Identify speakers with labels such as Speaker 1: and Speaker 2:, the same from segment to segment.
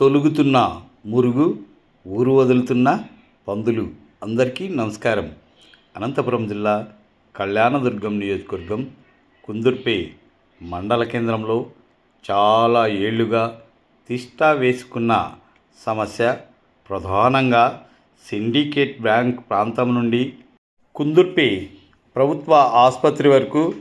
Speaker 1: తొలుగుతున్న మురుగు ఊరు వదులుతున్న పందులు. అందరికీ నమస్కారం. అనంతపురం జిల్లా కళ్యాణదుర్గం నియోజకవర్గం కుందుర్పే మండల కేంద్రంలో చాలా ఏళ్ళుగా తిష్టా వేసుకున్న సమస్య ప్రధానంగా సిండికేట్ బ్యాంక్ ప్రాంతం నుండి కుందుర్పి ప్రభుత్వ ఆసుపత్రి వరకు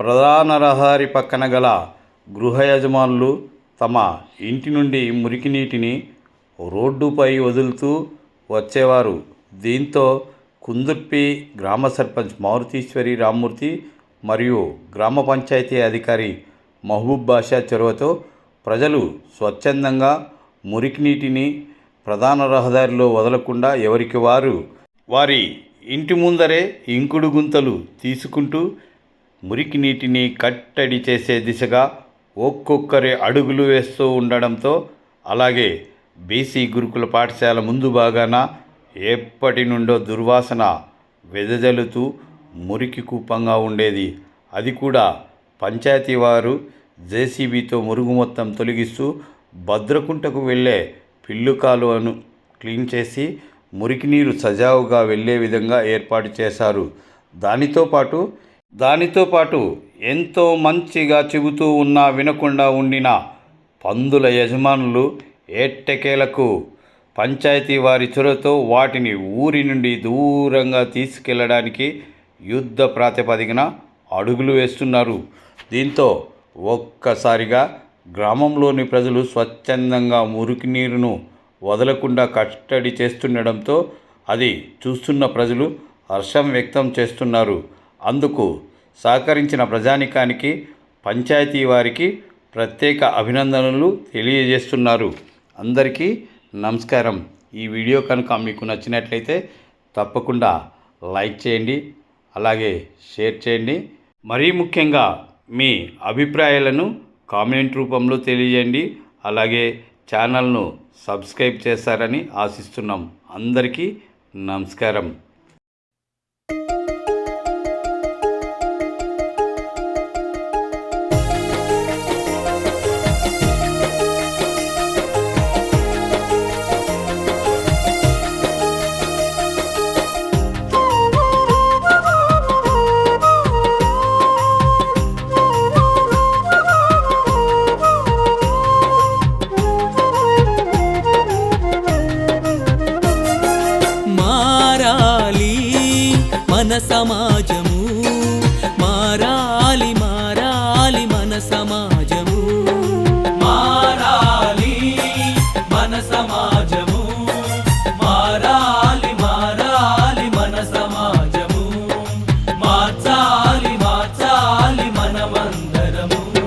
Speaker 1: ప్రధాన రహదారి పక్కన గల గృహ యజమానులు తమ ఇంటి నుండి మురికి నీటిని రోడ్డుపై వదులుతూ వచ్చేవారు. దీంతో కుందుర్పి గ్రామ సర్పంచ్ మారుతీశ్వరి రామ్మూర్తి మరియు గ్రామ పంచాయతీ అధికారి మహబూబ్ బాషా చొరవతో ప్రజలు స్వచ్ఛందంగా మురికి నీటిని ప్రధాన రహదారిలో వదలకుండా ఎవరికి వారు? వారి ఇంటి ముందరే ఇంకుడు గుంతలు తీసుకుంటూ మురికి నీటిని కట్టడి చేసే దిశగా ఒక్కొక్కరి అడుగులు వేస్తూ ఉండడంతో అలాగే బీసీ గురుకుల పాఠశాల ముందు భాగాన ఎప్పటి నుండో దుర్వాసన వెదజల్లుతూ మురికి కూపంగా ఉండేది. అది కూడా పంచాయతీ వారు జేసీబీతో మురుగు మొత్తం తొలగిస్తూ భద్రకుంటకు వెళ్ళే పిల్లు కాలువను క్లీన్ చేసి మురికి నీరు సజావుగా వెళ్ళే విధంగా ఏర్పాటు చేశారు. దానితో పాటు దానితో పాటు ఎంతో మంచిగా చెబుతూ ఉన్నా వినకుండా ఉండిన పందుల యజమానులు ఏట్టకేలకు పంచాయతీ వారి చొరవతో వాటిని ఊరి నుండి దూరంగా తీసుకెళ్ళడానికి యుద్ధ ప్రాతిపదికన అడుగులు వేస్తున్నారు. దీంతో ఒక్కసారిగా గ్రామంలోని ప్రజలు స్వచ్ఛందంగా మురికి నీరును వదలకుండా కట్టడి చేస్తుండడంతో అది చూస్తున్న ప్రజలు హర్షం వ్యక్తం చేస్తున్నారు. అందుకు సహకరించిన ప్రజానికానికి పంచాయతీ వారికి ప్రత్యేక అభినందనలు తెలియజేస్తున్నారు. అందరికీ నమస్కారం. ఈ వీడియో కనుక మీకు నచ్చినట్లయితే తప్పకుండా లైక్ చేయండి అలాగే షేర్ చేయండి. మరీ ముఖ్యంగా మీ అభిప్రాయాలను కామెంట్ రూపంలో తెలియజేయండి అలాగే ఛానల్ను సబ్స్క్రైబ్ చేస్తారని ఆశిస్తున్నాం. అందరికీ నమస్కారం. మన సమాజము.
Speaker 2: మారాలి మారాలి మన సమాజము. మారాలి మన సమాజము. మారాలి మారాలి మన సమాజము. మార్చాలి మార్చాలి మనమందరము.